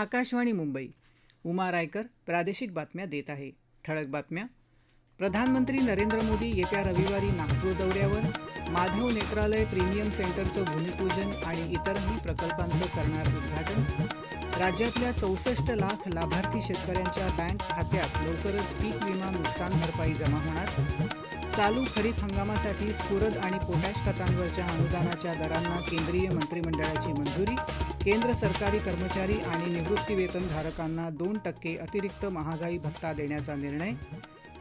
आकाशवाणी मुंबई. उमा रायकर प्रादेशिक बातम्या देत आहे. ठळक बातम्या. प्रधानमंत्री नरेंद्र मोदी येत्या रविवारी नागपूर दौऱ्यावर. माधव नेत्रालय प्रीमियम सेंटरचं भूमिपूजन आणि इतरही प्रकल्पांचं करणार उद्घाटन. राज्यातल्या चौसष्ट लाख लाभार्थी शेतकऱ्यांच्या बँक खात्यात लवकरच पीक विमा नुकसान भरपाई जमा होणार. चालू खरीप हंगामासाठी स्फुरद आणि पोटॅश खतांवरच्या अनुदानाच्या दरांना केंद्रीय मंत्रिमंडळाची मंजुरी केंद्र सरकारी कर्मचारी आणि निवृत्तीवेतनधारकांना दोन टक्के अतिरिक्त महागाई भत्ता देण्याचा निर्णय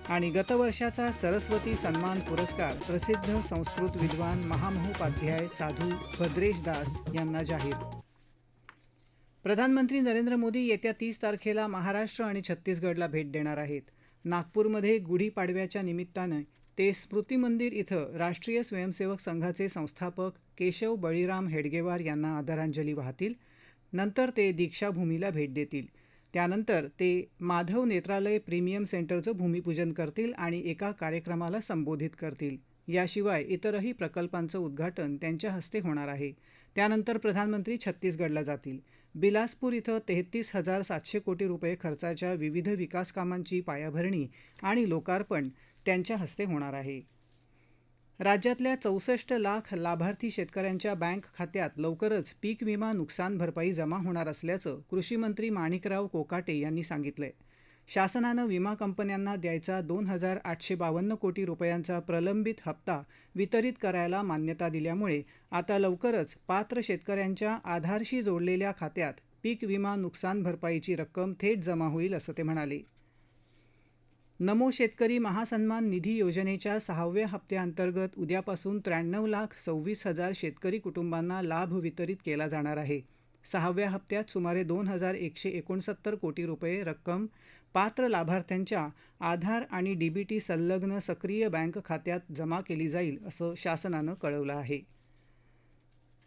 आणि गतवर्षाचा सरस्वती सन्मान पुरस्कार प्रसिद्ध संस्कृत विद्वान महामहोपाध्याय साधू भद्रेश दास यांना जाहीर. प्रधानमंत्री नरेंद्र मोदी येत्या तीस तारखेला महाराष्ट्र आणि छत्तीसगडला भेट देणार आहेत. नागपूरमध्ये गुढीपाडव्याच्या निमित्तानं ते स्मृती मंदिर इथं राष्ट्रीय स्वयंसेवक संघाचे संस्थापक केशव बळीराम हेडगेवार यांना आदरांजली वाहतील. नंतर ते दीक्षाभूमीला भेट देतील. त्यानंतर ते माधव नेत्रालय प्रीमियम सेंटरचं भूमिपूजन करतील आणि एका कार्यक्रमाला संबोधित करतील. याशिवाय इतरही प्रकल्पांचं उद्घाटन त्यांच्या हस्ते होणार आहे. त्यानंतर प्रधानमंत्री छत्तीसगडला जातील. बिलासपूर इथं तेहतीस हजार सातशे कोटी रुपये खर्चाच्या विविध विकास कामांची पायाभरणी आणि लोकार्पण त्यांच्या हस्ते होणार आहे. राज्यातल्या चौसष्ट लाख लाभार्थी शेतकऱ्यांच्या बँक खात्यात लवकरच पीक विमा नुकसान भरपाई जमा होणार असल्याचं कृषीमंत्री माणिकराव कोकाटे यांनी सांगितलंय. शासनानं विमा कंपन्यांना द्यायचा दोन हजार आठशे बावन्न कोटी रुपयांचा प्रलंबित हप्ता वितरित करायला मान्यता दिल्यामुळे आता लवकरच पात्र शेतकऱ्यांच्या आधारशी जोडलेल्या खात्यात पीक विमा नुकसान भरपाईची रक्कम थेट जमा होईल असं ते म्हणाले. नमो शेतकरी महासन्मान निधी योजनेच्या सहाव्या हप्त्याअंतर्गत उद्यापासून त्र्याण्णव लाख सव्वीस हजार शेतकरी कुटुंबांना लाभ वितरित केला जाणार आहे. सहाव्या हप्त्यात सुमारे दोन हजार एकशे एकोणसत्तर कोटी रुपये रक्कम पात्र लाभार्थ्यांच्या आधार आणि डीबीटी संलग्न सक्रिय बँक खात्यात जमा केली जाईल असं शासनानं कळवलं आहे.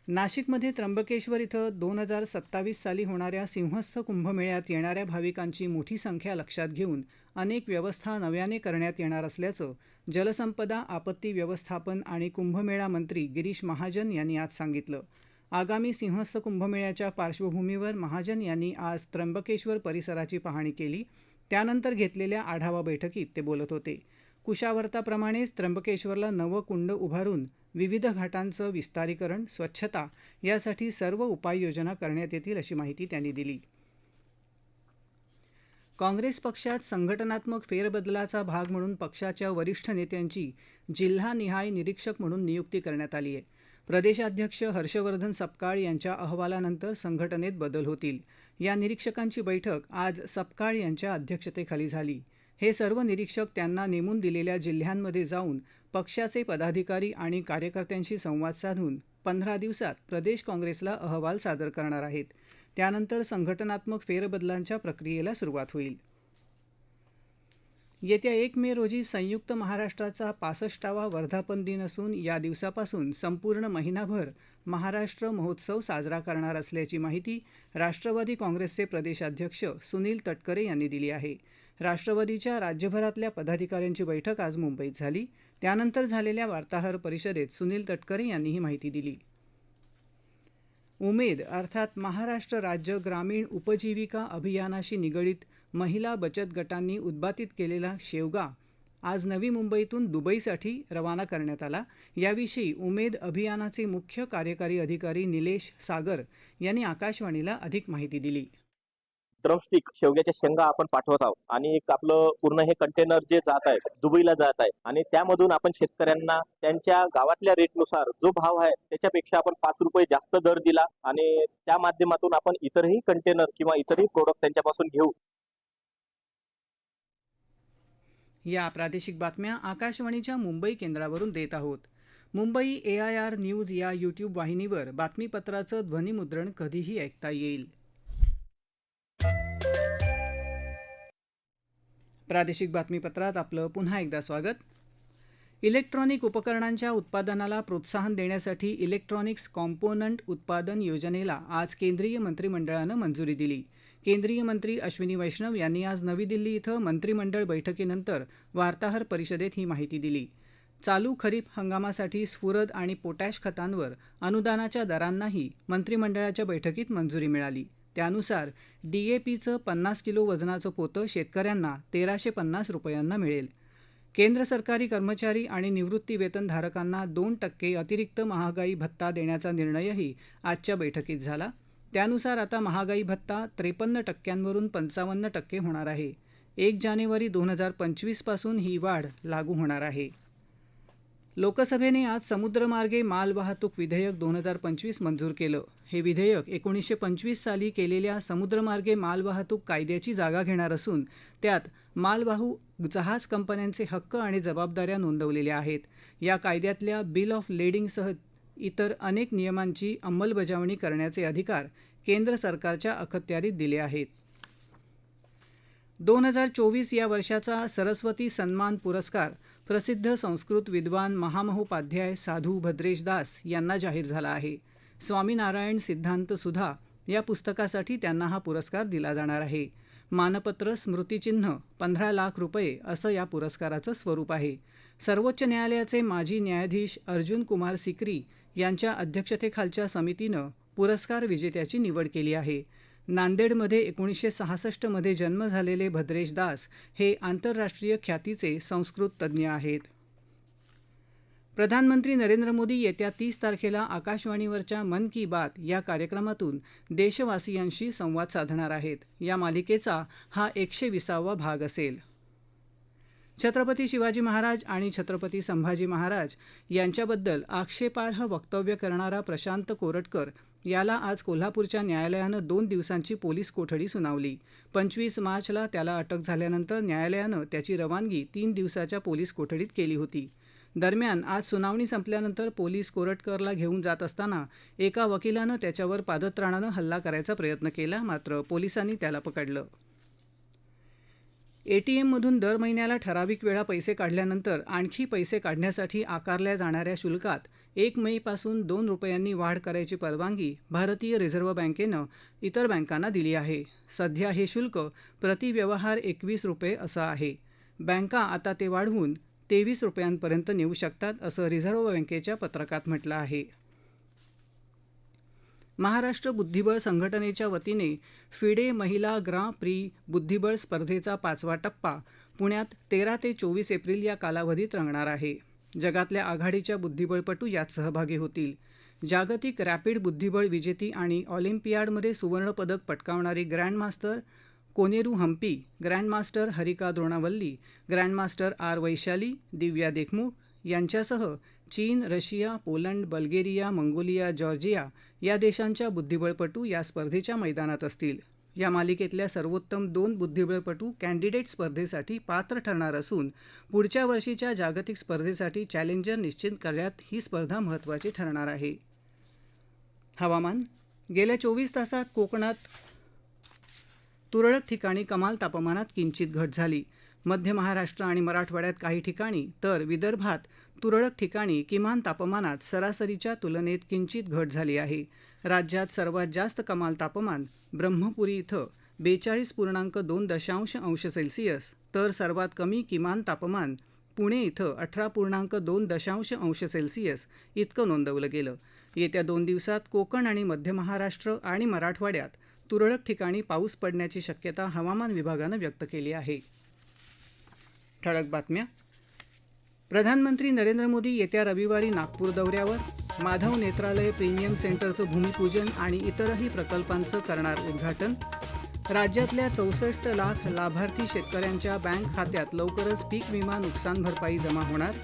नाशिकमध्ये त्र्यंबकेश्वर इथं दोन हजार सत्तावीस साली होणाऱ्या सिंहस्थ कुंभमेळ्यात येणाऱ्या भाविकांची मोठी संख्या लक्षात घेऊन अनेक व्यवस्था नव्याने करण्यात येणार असल्याचं जलसंपदा आपत्ती व्यवस्थापन आणि कुंभमेळा मंत्री गिरीश महाजन यांनी आज सांगितलं. आगामी सिंहस्थ कुंभमेळ्याच्या पार्श्वभूमीवर महाजन यांनी आज त्र्यंबकेश्वर परिसराची पाहणी केली. त्यानंतर घेतलेल्या आढावा बैठकीत ते बोलत होते. कुशावर्ताप्रमाणेच त्र्यंबकेश्वरला नवं कुंड उभारून विविध घाटांचं विस्तारीकरण स्वच्छता यासाठी सर्व उपाययोजना करण्यात येतील अशी माहिती त्यांनी दिली. काँग्रेस पक्षात संघटनात्मक फेरबदलाचा भाग म्हणून पक्षाच्या वरिष्ठ नेत्यांची जिल्हानिहाय निरीक्षक म्हणून नियुक्ती करण्यात आली आहे. प्रदेशाध्यक्ष हर्षवर्धन सपकाळ यांच्या अहवालानंतर संघटनेत बदल होतील. या निरीक्षकांची बैठक आज सपकाळ यांच्या अध्यक्षतेखाली झाली. हे सर्व निरीक्षक त्यांना नेमून दिलेल्या जिल्ह्यांमध्ये जाऊन पक्षाचे पदाधिकारी आणि कार्यकर्त्यांशी संवाद साधून पंधरा दिवसात प्रदेश काँग्रेसला अहवाल सादर करणार आहेत. त्यानंतर संघटनात्मक फेरबदलांच्या प्रक्रियेला सुरुवात होईल. येत्या एक मे रोजी संयुक्त महाराष्ट्राचा पासष्टावा वर्धापन दिन असून या दिवसापासून संपूर्ण महिनाभर महाराष्ट्र महोत्सव साजरा करणार असल्याची माहिती राष्ट्रवादी काँग्रेसचे प्रदेशाध्यक्ष सुनील तटकरे यांनी दिली आहे. राष्ट्रवादीच्या राज्यभरातल्या पदाधिकाऱ्यांची बैठक आज मुंबईत झाली. त्यानंतर झालेल्या वार्ताहर परिषदेत सुनील तटकरे यांनी ही माहिती दिली. उमेद अर्थात महाराष्ट्र राज्य ग्रामीण उपजीविका अभियानाशी निगडीत महिला बचत गटांनी उद्बातित केलेला शेवगा आज नवी मुंबईतून दुबईसाठी रवाना करण्यात आला. याविषयी उमेद अभियानाचे मुख्य कार्यकारी अधिकारी निलेश सागर यांनी आकाशवाणीला अधिक माहिती दिली. ड्रमस्टिक शेवग्याच्या शेंगा आपण पाठवत आहोत. आणि एक आपलं पूर्ण हे कंटेनर जे जात आहे दुबईला जात आहे. आणि त्यामधून आपण शेतकऱ्यांना त्यांच्या गावातल्या रेटनुसार जो भाव आहे त्याच्यापेक्षा आपण पाच रुपये जास्त दर दिला आणि त्या माध्यमातून आपण इतरही कंटेनर किंवा इतरही प्रोडक्ट त्यांच्यापासून घेऊ. या प्रादेशिक बातम्या आकाशवाणीच्या मुंबई केंद्रावरून देत आहोत. Mumbai A I R news या यूट्यूब वाहिनीवर बातमीपत्राचं ध्वनिमुद्रण कधीही ऐकता येईल. प्रादेशिक बातमीपत्रात आपलं पुन्हा एकदा स्वागत. इलेक्ट्रॉनिक उपकरणांच्या उत्पादनाला प्रोत्साहन देण्यासाठी इलेक्ट्रॉनिक्स कॉम्पोनंट उत्पादन योजनेला आज केंद्रीय मंत्रिमंडळानं मंजुरी दिली. केंद्रीय मंत्री अश्विनी वैष्णव यांनी आज नवी दिल्ली इथं मंत्रिमंडळ बैठकीनंतर वार्ताहर परिषदेत ही माहिती दिली. चालू खरीप हंगामासाठी स्फुरद आणि पोटॅश खतांवर अनुदानाच्या दरांनाही मंत्रिमंडळाच्या बैठकीत मंजुरी मिळाली. त्यानुसार डी ए पीचं पन्नास किलो वजनाचं पोतं शेतकऱ्यांना तेराशे पन्नास रुपयांना मिळेल. केंद्र सरकारी कर्मचारी आणि निवृत्तीवेतनधारकांना दोन टक्के अतिरिक्त महागाई भत्ता देण्याचा निर्णयही आजच्या बैठकीत झाला. त्यानुसार आता महागाई भत्ता त्रेपन्न टक्क्यांवरून पंचावन्न टक्के होणार आहे. एक जानेवारी दोन हजार पंचवीसपासून ही वाढ लागू होणार आहे. लोकसभेने आज समुद्रमार्गे मालवाहतूक विधेयक दोन हजार पंचवीस मंजूर केलं. हे विधेयक एकोणीसशे पंचवीस साली केलेल्या समुद्रमार्गे मालवाहतूक कायद्याची जागा घेणार असून त्यात मालवाहू जहाज कंपन्यांचे हक्क आणि जबाबदाऱ्या नोंदवलेल्या आहेत. या कायद्यातल्या बिल ऑफ लेडिंगसह इतर अनेक नियमांची अंमलबजावणी करण्याचे अधिकार केंद्र सरकारच्या अखत्यारीत दिले आहेत. दोन हजार चोवीस या वर्षाचा सरस्वती सन्मान पुरस्कार प्रसिद्ध संस्कृत विद्वान महामहोपाध्याय साधू भद्रेश दास यांना जाहीर झाला आहे. स्वामीनारायण सिद्धांत सुधा या पुस्तकासाठी त्यांना हा पुरस्कार दिला जाणार आहे. मानपत्र स्मृतिचिन्ह पंधरा लाख रुपये असं या पुरस्काराचं स्वरूप आहे. सर्वोच्च न्यायालयाचे माजी न्यायाधीश अर्जुन कुमार सिक्री यांच्या अध्यक्षतेखालच्या समितीनं पुरस्कार विजेत्याची निवड केली आहे. नांदेडमध्ये एकोणीसशे सहासष्टमध्ये जन्म झालेले भद्रेश दास हे आंतरराष्ट्रीय ख्यातीचे संस्कृत तज्ज्ञ आहेत. प्रधानमंत्री नरेंद्र मोदी येत्या तीस तारखेला आकाशवाणीवरच्या मन की बात या कार्यक्रमातून देशवासियांशी संवाद साधणार आहेत. या मालिकेचा हा एकशे विसावा भाग असेल. छत्रपती शिवाजी महाराज आणि छत्रपती संभाजी महाराज यांच्याबद्दल आक्षेपार्ह वक्तव्य करणारा प्रशांत कोरटकर याला आज कोल्हापूरच्या न्यायालयानं दोन दिवसांची पोलीस कोठडी सुनावली. पंचवीस मार्चला त्याला अटक झाल्यानंतर न्यायालयानं त्याची रवानगी तीन दिवसाच्या पोलीस कोठडीत केली होती. दरम्यान आज सुनावणी संपल्यानंतर पोलीस कोरटकरला घेऊन जात असताना एका वकिलानं त्याच्यावर पादत्राणानं हल्ला करायचा प्रयत्न केला मात्र पोलिसांनी त्याला पकडलं. एटीएममधून दर महिन्याला ठराविक वेळा पैसे काढल्यानंतर आणखी पैसे काढण्यासाठी आकारल्या जाणाऱ्या शुल्कात एक मेपासून दोन रुपयांनी वाढ करायची परवानगी भारतीय रिझर्व्ह बँकेनं इतर बँकांना दिली आहे. सध्या हे शुल्क प्रतिव्यवहार एकवीस रुपये असं आहे. बँका आता ते वाढवून तेवीस रुपयांपर्यंत नेऊ शकतात असं रिझर्व्ह बँकेच्या पत्रकात म्हटलं आहे. महाराष्ट्र बुद्धिबळ संघटनेच्या वतीने फिडे महिला ग्रां प्री बुद्धिबळ स्पर्धेचा पाचवा टप्पा पुण्यात तेरा ते चोवीस एप्रिल या कालावधीत रंगणार आहे. जगातल्या आघाडीच्या बुद्धिबळपटू यात सहभागी होतील. जागतिक रॅपिड बुद्धिबळ विजेती आणि ऑलिम्पियाडमध्ये सुवर्णपदक पटकावणारी grandmaster Koneru Humpy grandmaster Harika Dronavalli grandmaster R Vaishali Divya Deshmukh यांच्यासह चीन Russia Poland Bulgaria Mongolia Georgia या देशांच्या बुद्धिबळपटू या स्पर्धेच्या मैदानात असतील. या मालिकेतल्या सर्वोत्तम दोन बुद्धिबळपटू कॅन्डिडेट स्पर्धेसाठी पात्र ठरणार असून पुढच्या वर्षीच्या जागतिक स्पर्धेसाठी चॅलेंजर निश्चित करण्यात ही स्पर्धा महत्त्वाची ठरणार आहे. हवामान गेल्या चोवीस तासात कोकणात तुरळक ठिकाणी कमाल तापमानात किंचित घट झाली. मध्य महाराष्ट्र आणि मराठवाड्यात काही ठिकाणी तर विदर्भात तुरळक ठिकाणी किमान तापमानात सरासरीच्या तुलनेत किंचित घट झाली आहे. राज्यात सर्वात जास्त कमाल तापमान ब्रह्मपुरी इथं बेचाळीस पूर्णांक दोन दशांश अंश सेल्सिअस तर सर्वात कमी किमान तापमान पुणे इथं अठरा पूर्णांक दोन दशांश अंश सेल्सिअस इतकं नोंदवलं गेलं. येत्या दोन दिवसात कोकण आणि मध्य महाराष्ट्र आणि मराठवाड्यात तुरळक ठिकाणी पाऊस पडण्याची शक्यता हवामान विभागानं व्यक्त केली आहे. ठळक बातम्या. प्रधानमंत्री नरेंद्र मोदी येत्या रविवारी नागपूर दौऱ्यावर. माधव नेत्रालय प्रीमियम सेंटरचं भूमिपूजन आणि इतरही प्रकल्पांचं करणार उद्घाटन. राज्यातल्या चौसष्ट लाख लाभार्थी शेतकऱ्यांच्या बँक खात्यात लवकरच पीक विमा नुकसान भरपाई जमा होणार.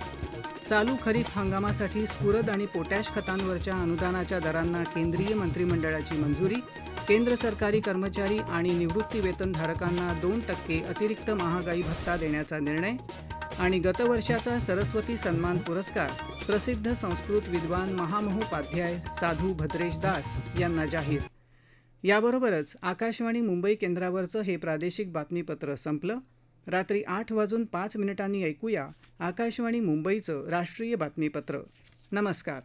चालू खरीप हंगामासाठी स्फुरद आणि पोटॅश खतांवरच्या अनुदानाच्या दरांना केंद्रीय मंत्रिमंडळाची मंजुरी. केंद्र सरकारी कर्मचारी आणि निवृत्तीवेतनधारकांना दोन टक्के अतिरिक्त महागाई भत्ता देण्याचा निर्णय आणि गतवर्षाचा सरस्वती सन्मान पुरस्कार प्रसिद्ध संस्कृत विद्वान महामहोपाध्याय साधू भद्रेश दास यांना जाहीर. याबरोबरच आकाशवाणी मुंबई केंद्रावरचं हे प्रादेशिक बातमीपत्र संपलं. रात्री आठ वाजून पाच मिनिटांनी ऐकूया आकाशवाणी मुंबईचं राष्ट्रीय बातमीपत्र. नमस्कार.